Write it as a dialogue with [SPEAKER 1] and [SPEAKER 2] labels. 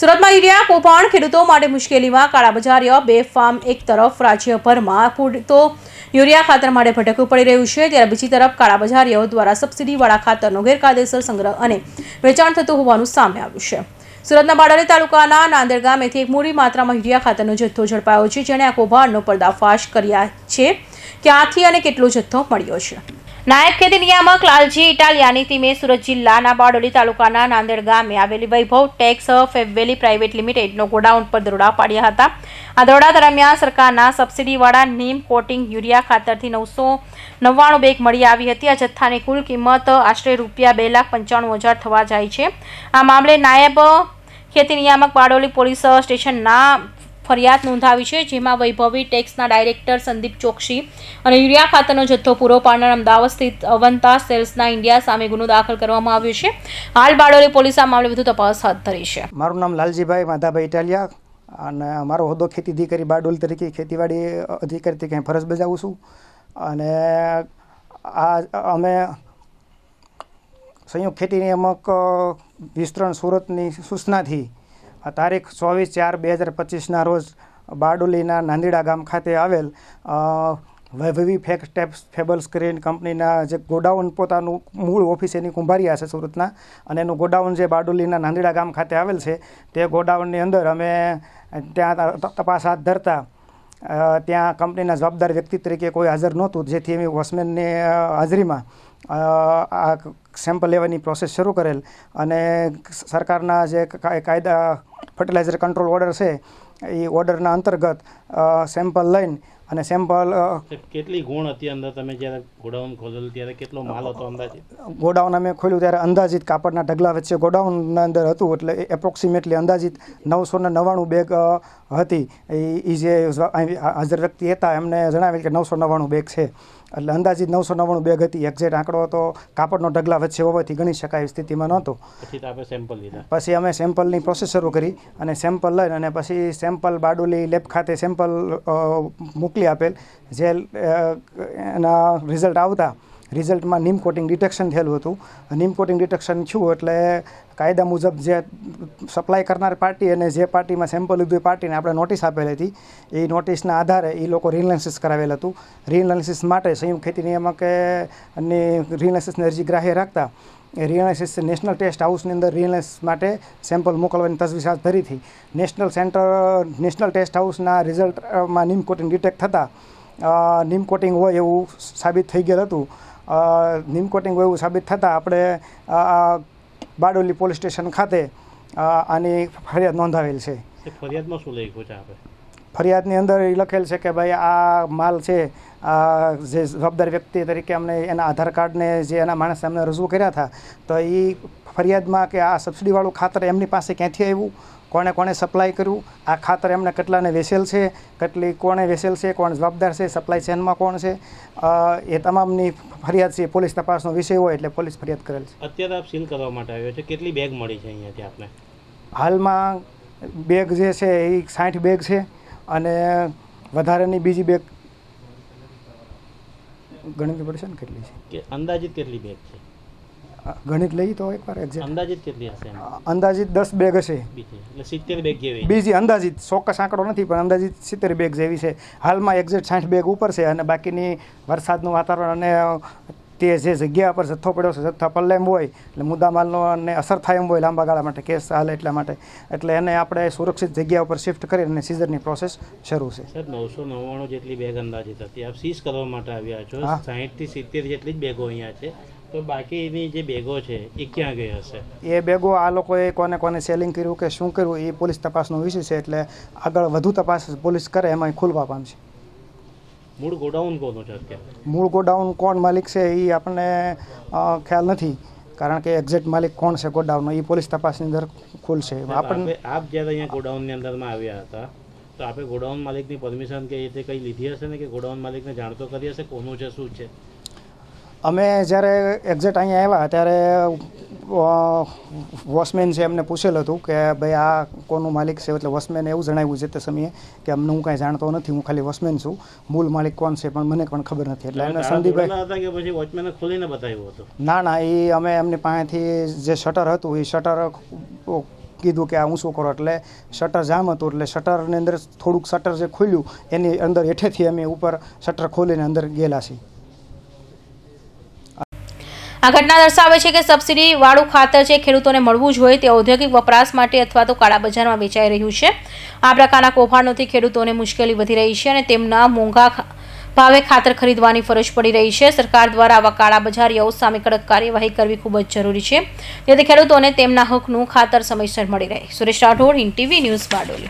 [SPEAKER 1] સુરતમાં યુરિયા કોપાણ ખેડૂતો માટે મુશ્કેલીમાં કાળાબજારીઓ બે ફાર્મ એક તરફ રાજ્યભરમાં પૂરતો યુરિયા ખાતર માટે ભટકવું પડી રહ્યું છે, ત્યારે બીજી તરફ કાળાબજારીઓ દ્વારા સબસિડીવાળા ખાતરનો ગેરકાયદેસર સંગ્રહ અને વેચાણ થતું હોવાનું સામે આવ્યું છે. સુરતના બારડોલી તાલુકાના નાંદેડ ગામેથી એક મોટી માત્રામાં યુરિયા ખાતરનો જથ્થો ઝડપાયો છે, જેણે આ કૌભાંડનો પર્દાફાશ કર્યા છે. ક્યાંથી અને કેટલો જથ્થો મળ્યો છે? નાયબ ખેતી નિયામક લાલજી ઇટાલિયાની ટીમે સુરત જિલ્લાના બારડોલી તાલુકાના નાંદેડ ગામે આવેલી વૈભવ ટેક્સ ફેબવેલી પ્રાઇવેટ લિમિટેડનો ગોડાઉન પર દરોડા પાડ્યા હતા. આ દરોડા દરમિયાન સરકારના સબસિડીવાળા નીમ કોટિંગ યુરિયા ખાતરથી નવસો નવ્વાણું બેગ મળી આવી હતી. આ જથ્થાની કુલ કિંમત આશરે રૂપિયા બે લાખ પંચાણું હજાર થવા જાય છે. આ મામલે નાયબ ખેતી નિયામક બારડોલી પોલીસ સ્ટેશનના ફરિયાદ નોંધાવી છે, જેમાં વૈભવી ટેક્સના ડાયરેક્ટર સંદીપ ચોકસી અને યુરિયા ખાતરનો જથ્થો પૂરો પાડનાર અમદાવાદ સ્થિત અવંતા સેલ્સના ઇન્ડિયા સામે ગુનો દાખલ કરવામાં આવ્યો છે. હાલ બારડોલી પોલીસ આ મામલે વધુ તપાસ હાથ ધરી છે.
[SPEAKER 2] મારું નામ લાલજીભાઈ માધાભાઈ ઇટાલિયા અને મારો હોદ્દો ખેતી અધિકારી બારડોલી તરીકે ખેતીવાડી અધિકારી તરીકે ફરજ બજાવું છું. અને આ અમે સંયુક્ત ખેતી નિયામક વિસ્તરણ સુરતની સૂચનાથી તારીખ ચોવીસ ચાર બે હજાર પચીસના રોજ બારડોલીના નાંદીડા ગામ ખાતે આવેલ વૈભવી ફેક ટેપ્સ ફેબલ સ્ક્રીન કંપનીના જે ગોડાઉન પોતાનું મૂળ ઓફિસ એની કુંભારિયા છે સુરતના, અને એનું ગોડાઉન જે બારડોલીના નાંદીડા ગામ ખાતે આવેલ છે, તે ગોડાઉનની અંદર અમે ત્યાં તપાસ હાથ ધરતા ત્યાં કંપનીના જવાબદાર વ્યક્તિ તરીકે કોઈ હાજર નહોતું, જેથી અમે વોચમેનની હાજરીમાં આ સેમ્પલ લેવાની પ્રોસેસ શરૂ કરેલ અને સરકારના જે કાયદા ફર્ટિલાઇઝર કંટ્રોલ ઓર્ડર છે એ ઓર્ડરના અંતર્ગત સેમ્પલ લઈને અને સેમ્પલ
[SPEAKER 3] કેટલી ગુણ હતી અંદર તમે જ્યારે ગોડાઉન ખોલેલું ત્યારે કેટલો માલ હતો અંદાજિત?
[SPEAKER 2] ગોડાઉન અમે ખોલ્યું ત્યારે અંદાજિત કાપડના ઢગલા વચ્ચે ગોડાઉનના અંદર હતું એટલે એપ્રોક્સિમેટલી અંદાજિત નવસો ને નવ્વાણું બેગ હતી. એ જે હાજર વ્યક્તિ હતા એમને જણાવેલ કે નવસો નવ્વાણું બેગ છે. એટલે અંદાજિત નવસો નવ્વાણું બેગ હતી. એક્ઝેક્ટ આંકડો તો કાપડનો ઢગલા વચ્ચે હોવાથી ગણી શકાય એવી સ્થિતિમાં નહોતો.
[SPEAKER 3] પછી સેમ્પલ
[SPEAKER 2] પછી અમે સેમ્પલની પ્રોસેસ શરૂ કરી અને સેમ્પલ લઈને અને પછી સેમ્પલ બારડોલી લેબ ખાતે સેમ્પલ મોકલી આપેલ. જે એના રિઝલ્ટ આવતા રિઝલ્ટમાં નીમ કોટિંગ ડિટેક્શન થયેલું હતું. નીમ કોટિંગ ડિટેક્શન થયું એટલે કાયદા મુજબ જે સપ્લાય કરનાર પાર્ટી અને જે પાર્ટીમાં સેમ્પલ લીધું એ પાર્ટીને આપણે નોટિસ આપેલી હતી. એ નોટિસના આધારે એ લોકો રીએનાલિસિસ કરાવેલ હતું. રીએનાલિસિસ માટે સંયુક્ત ખેતી નિયામકે અને રીએનાલિસિસની અરજી ગ્રાહ્ય રાખતા એ રીએનાલિસિસ નેશનલ ટેસ્ટ હાઉસની અંદર રીએનાલિસિસ માટે સેમ્પલ મોકલવાની તજવીજ હાથ ધરી હતી. નેશનલ સેન્ટર નેશનલ ટેસ્ટ હાઉસના રિઝલ્ટમાં નીમ કોટિંગ ડિટેક્ટ થતાં નિમ કોટિંગ હોય એવું સાબિત થઈ ગયેલ હતું. નીમ કોટિંગ હોય એવું સાબિત થતાં આપણે આ બારડોલી પોલીસ સ્ટેશન ખાતે આની ફરિયાદ નોંધાવેલ છે.
[SPEAKER 3] ફરિયાદમાં શું લખ્યું છે આપણે?
[SPEAKER 2] ફરિયાદની અંદર એ લખેલ છે કે ભાઈ આ માલ છે આ જે જવાબદાર વ્યક્તિ તરીકે અમને એના આધાર કાર્ડને જે એના માણસે અમને રજૂ કર્યા હતા તો એ ફરિયાદમાં કે આ સબસિડીવાળું ખાતર એમની પાસે ક્યાંથી આવ્યું? કોણે કોણે સપ્લાય કર્યું? આ ખાતર એમને કેટલાને વેસેલ છે? કેટલી કોણે વેસેલ છે? કોણ જવાબદાર છે? સપ્લાય ચેનમાં કોણ છે? એ તમામની ફરિયાદ છે પોલીસ તપાસનો વિષય હોય એટલે પોલીસ ફરિયાદ કરેલ છે.
[SPEAKER 3] અત્યારે આપ સીલ કરવા માટે આવ્યો છે. કેટલી બેગ મળી છે અહીંયાથી આપને?
[SPEAKER 2] હાલમાં બેગ જે છે એ સાઠ બેગ છે અને વધારાની બીજી બેગ ગણવી પડશે ને કેટલી છે?
[SPEAKER 3] કે અંદાજિત કેટલી બેગ છે?
[SPEAKER 2] ગણિત લઈ તો એકવાર
[SPEAKER 3] અંદાજિત કેટલી હશે
[SPEAKER 2] અંદાજિત દસ બેગ હશે.
[SPEAKER 3] સિત્તેર બેગ જેવી.
[SPEAKER 2] બીજી અંદાજિત ચોક્કસ આંકડો નથી પણ અંદાજિત સિત્તેર બેગ જેવી છે. હાલમાં એક્ઝેક્ટ સાઠ બેગ ઉપર છે અને બાકીની વરસાદનું વાતાવરણ અને તે જે જગ્યા પર જથ્થો પડ્યો છે જથ્થા પલ્લે એમ હોય એટલે મુદ્દામાલનો અને અસર થાય એમ હોય લાંબા ગાળા માટે કેસ હાલે એટલા માટે. એટલે એને આપણે સુરક્ષિત જગ્યા ઉપર શિફ્ટ કરી અને સીઝરની પ્રોસેસ શરૂ છે.
[SPEAKER 3] સર નવસો નવ્વાણું જેટલી બેગ અંદાજિત હતી. આપ સીઝ કરવા માટે આવ્યા છો. સાહીઠથી સિત્તેર જેટલી જ બેગો અહીંયા છે. તો બાકીની જે બેગો છે એ ક્યાં ગઈ હશે?
[SPEAKER 2] એ બેગો આ લોકોએ કોને કોને સેલિંગ કર્યું કે શું કર્યું એ પોલીસ તપાસનો વિષય છે એટલે આગળ વધુ તપાસ પોલીસ કરે એમાં ખુલવા પામશે
[SPEAKER 3] મૂળ ગોડાઉન કોનું છે
[SPEAKER 2] મૂળ ગોડાઉન કોણ માલિક છે એ આપણને ખ્યાલ નથી. કારણ કે એક્ઝેક્ટ માલિક કોણ છે ગોડાઉનનો એ પોલીસ તપાસની અંદર ખુલશે આપણને
[SPEAKER 3] આપ જ્યારે અહીંયા ગોડાઉનની અંદરમાં આવ્યા હતા તો આપણે ગોડાઉન માલિકની પરમિશન કે એ રીતે કંઈ લીધી હશે ને કે ગોડાઉન માલિકને જાણતો કરી હશે? કોનું છે શું છે?
[SPEAKER 2] અમે જ્યારે એક્ઝેક્ટ અહીંયા આવ્યા ત્યારે વોચમેન છે એમને પૂછેલું હતું કે ભાઈ આ કોનું માલિક છે એટલે વોચમેને એવું જણાવ્યું છે તે સમયે કે અમને હું કાંઈ જાણતો નથી હું ખાલી વોચમેન છું. મૂળ માલિક કોણ છે પણ મને પણ ખબર નથી. એટલે એમને સંદીપભાઈ
[SPEAKER 3] ખોલીને બતાવ્યું હતું?
[SPEAKER 2] ના ના એ અમે એમની પાસેથી જે શટર હતું એ શટર કીધું કે આ ઊંચું કરો એટલે શટર જામ હતું એટલે શટરની અંદર થોડુંક શટર જે ખુલ્યું એની અંદર હેઠેથી અમે ઉપર શટર ખોલીને અંદર ગયેલા છીએ.
[SPEAKER 1] આ ઘટના દર્શાવે છે કે સબસિડી વાળું ખાતર જે ખેડૂતોને મળવું જોઈએ તે ઔદ્યોગિક વપરાશ માટે અથવા તો કાળા બજારમાં વેચાઈ રહ્યું છે. આ પ્રકારના કૌભાંડોથી ખેડૂતોને મુશ્કેલી વધી રહી છે અને તેમના મોંઘા ભાવે ખાતર ખરીદવાની ફરજ પડી રહી છે. સરકાર દ્વારા આવા કાળા બજારીઓ સામે કડક કાર્યવાહી કરવી ખૂબ જ જરૂરી છે. જેથી ખેડૂતોને તેમના હકનું ખાતર સમયસર મળી રહે. Suresh Rathod in TV news Bardoli.